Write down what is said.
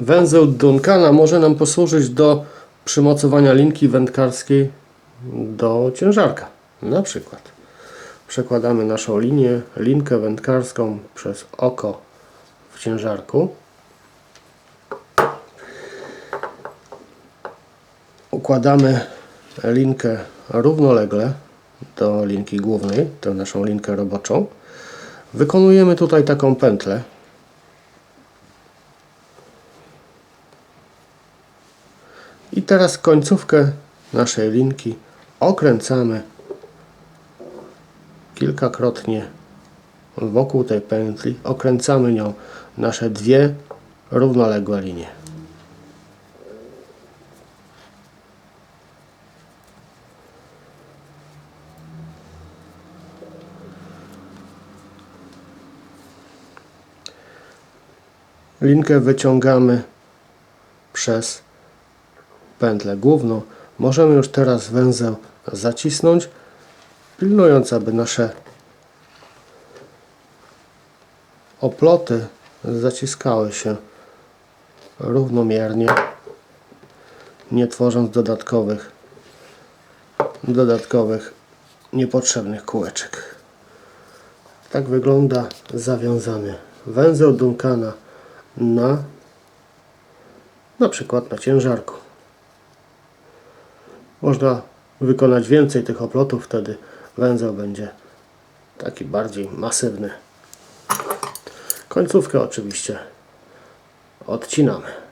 Węzeł Duncana może nam posłużyć do przymocowania linki wędkarskiej do ciężarka. Na przykład przekładamy naszą linię, linkę wędkarską przez oko w ciężarku. Układamy linkę równolegle do linki głównej, tę naszą linkę roboczą. Wykonujemy tutaj taką pętlę. I teraz końcówkę naszej linki okręcamy kilkakrotnie wokół tej pętli. Okręcamy nią nasze dwie równoległe linie. Linkę wyciągamy przez pętlę główną. Możemy już teraz węzeł zacisnąć, pilnując, aby nasze oploty zaciskały się równomiernie, nie tworząc dodatkowych dodatkowych niepotrzebnych kółeczek. Tak wygląda zawiązany węzeł Duncana na na przykład na ciężarku. Można wykonać więcej tych oplotów, wtedy węzeł będzie taki bardziej masywny. Końcówkę oczywiście odcinamy.